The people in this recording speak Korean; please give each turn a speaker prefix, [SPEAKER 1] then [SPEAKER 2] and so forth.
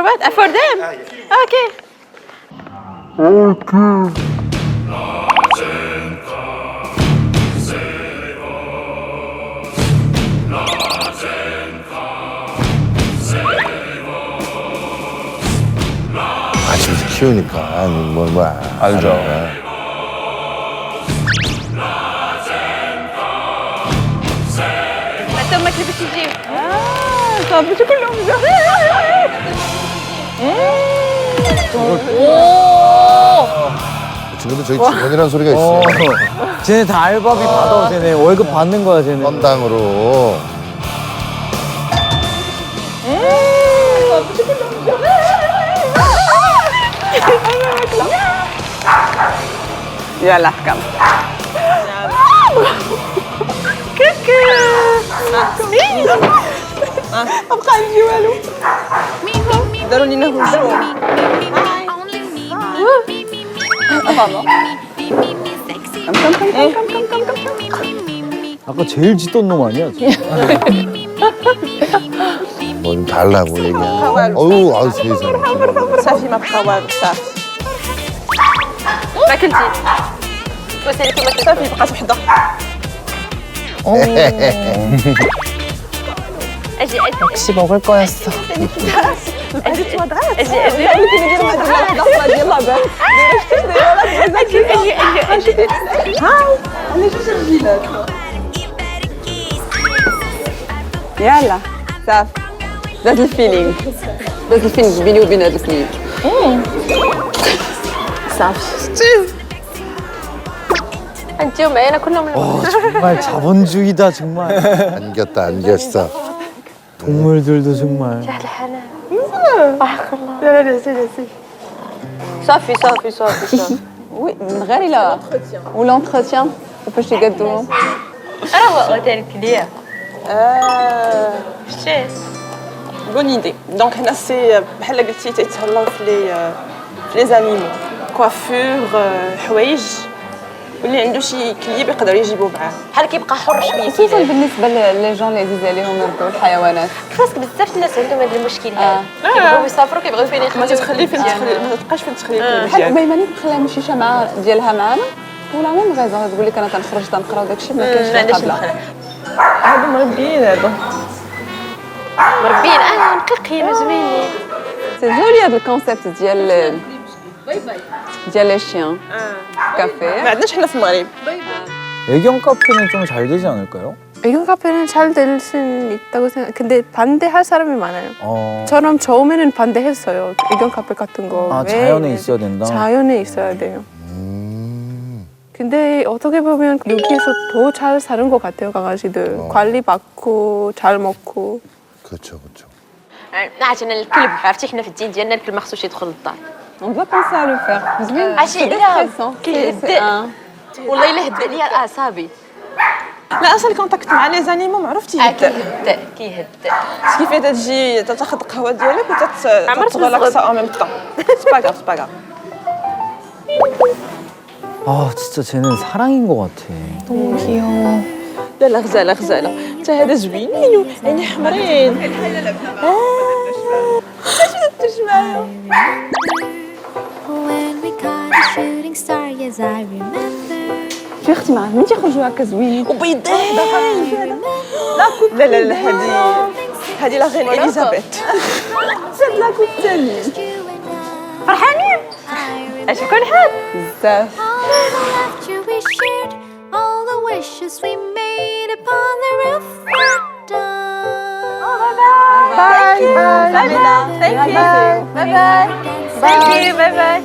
[SPEAKER 1] For what? Uh, for them? Okay.
[SPEAKER 2] Okay. 같이 키우니까 뭐, 뭐
[SPEAKER 3] 알죠.
[SPEAKER 2] 알아요. Mas
[SPEAKER 1] estamos aqui decidir. Ah,
[SPEAKER 4] só muito colombo.
[SPEAKER 2] 지금도 저희 직원이라는 소리가
[SPEAKER 5] 어,
[SPEAKER 2] 있어요.
[SPEAKER 5] 쟤네 다 알바비 받아, 쟤네. 월급 받는 거야, 쟤네.
[SPEAKER 2] 건당으로.
[SPEAKER 4] يلا حكم ابقى عندي والو They don't need no control. Hi.
[SPEAKER 5] 아까 제일 짖던 놈 아니야?
[SPEAKER 2] 뭔 달라고 얘기하는. 어유 아우 세상.
[SPEAKER 4] Safi ma bqawar safi.
[SPEAKER 1] ما كلتي
[SPEAKER 4] صافي بقات وحده
[SPEAKER 6] 역시 먹을 거였어.
[SPEAKER 4] يلا صافي ذات الفيلينغ ذات الفيلينغ بيني وبين هذا الفيلينغ صافي
[SPEAKER 1] انت يومين كنا
[SPEAKER 5] من 정말 자본주의다 정말.
[SPEAKER 2] 안겼다 안겼어.
[SPEAKER 5] 동물들도 정말.
[SPEAKER 1] الحنان لا لا لا سيدي سيدي صافي صافي صافي صافي
[SPEAKER 4] وي من غير الا ولونتروتيان وفاش يقادوا
[SPEAKER 1] انا هو قلت ليا شتي
[SPEAKER 4] بون ايدي دونك هنا سي بحال قلتي تيتهلاو في لي في لي زانيمو كوافور حوايج واللي عنده شي كليب يقدر يجيبو معاه.
[SPEAKER 1] بحال كيبقى حر شوية
[SPEAKER 7] خصوصا. بالنسبة لي جون اللي عزيز عليهم يربوا الحيوانات.
[SPEAKER 1] خاصك بزاف الناس عندهم هذا المشكل
[SPEAKER 7] آه.
[SPEAKER 1] هذا كيبغيو يسافروا كيبغيو فين
[SPEAKER 4] ما
[SPEAKER 1] يخليو
[SPEAKER 4] تتخلي فين تخلي ما تبقاش فين تخلي الكليب
[SPEAKER 7] بحال ميماني تخليها مشيشه مع ديالها معانا. ولا ميم غيزون تقول لك أنا تنخرج تنقرا وداكشي ما كاينش
[SPEAKER 1] ما.
[SPEAKER 4] هادو مربيين هادو.
[SPEAKER 1] مربيين. آه نقيين زوينين
[SPEAKER 7] سي جولي هذا الكونسيبت ديال ديال لي شيان
[SPEAKER 4] ما
[SPEAKER 7] كافي
[SPEAKER 4] عندناش حنا في المغرب
[SPEAKER 5] 애견 카페는 좀 잘 되지 않을까요?
[SPEAKER 8] 애견 카페는 잘 될 수는 있다고 생각. 근데 반대할 사람이 많아요.
[SPEAKER 5] 어.
[SPEAKER 8] 저는 처음에는 반대했어요. 애견 카페 같은 거.
[SPEAKER 5] 아,
[SPEAKER 8] 왜
[SPEAKER 5] 자연에 있어야 된다?
[SPEAKER 8] 자연에 있어야 돼요.
[SPEAKER 2] 음.
[SPEAKER 8] 근데 어떻게 보면 여기에서 더 잘 사는 것 같아요 강아지들.
[SPEAKER 2] 어.
[SPEAKER 8] 관리 받고 잘 먹고.
[SPEAKER 2] 그렇죠, 그렇죠.
[SPEAKER 1] عشان الكلب عرفتي حنا في الدين ديالنا الكلب ما خصوش يدخل للدار
[SPEAKER 7] On doit
[SPEAKER 1] penser à le
[SPEAKER 7] faire.
[SPEAKER 1] والله الا هدأ اعصابي
[SPEAKER 4] لا أصلا الكونتاكت مع لي زانيمو معروف تيهدئ
[SPEAKER 1] كيهدئ كيهدئ
[SPEAKER 4] سكي في تجي تاخذ القهوه ديالك
[SPEAKER 1] عمرت ما
[SPEAKER 4] وتتغلاكسا صغرت. أو ميم طون سباغا سباغا آه تستا با غاف
[SPEAKER 5] 아.
[SPEAKER 4] لا لا غزالة غزالة. حتى هذا زوينين يعني حمرين.
[SPEAKER 9] الحاله لعبنا معاهم معايا.
[SPEAKER 7] يا أختي ما عملتي تيخرجوا هكا زوين
[SPEAKER 4] وبيضين لا لا لا هادي هادي لا غير اليزابيث سد
[SPEAKER 9] لا كوب تاني
[SPEAKER 1] فرحانين؟ شكون حاب
[SPEAKER 7] بزاف
[SPEAKER 1] Bye bye. Bye bye. Thank you. Bye bye. Sevgilim
[SPEAKER 9] evet.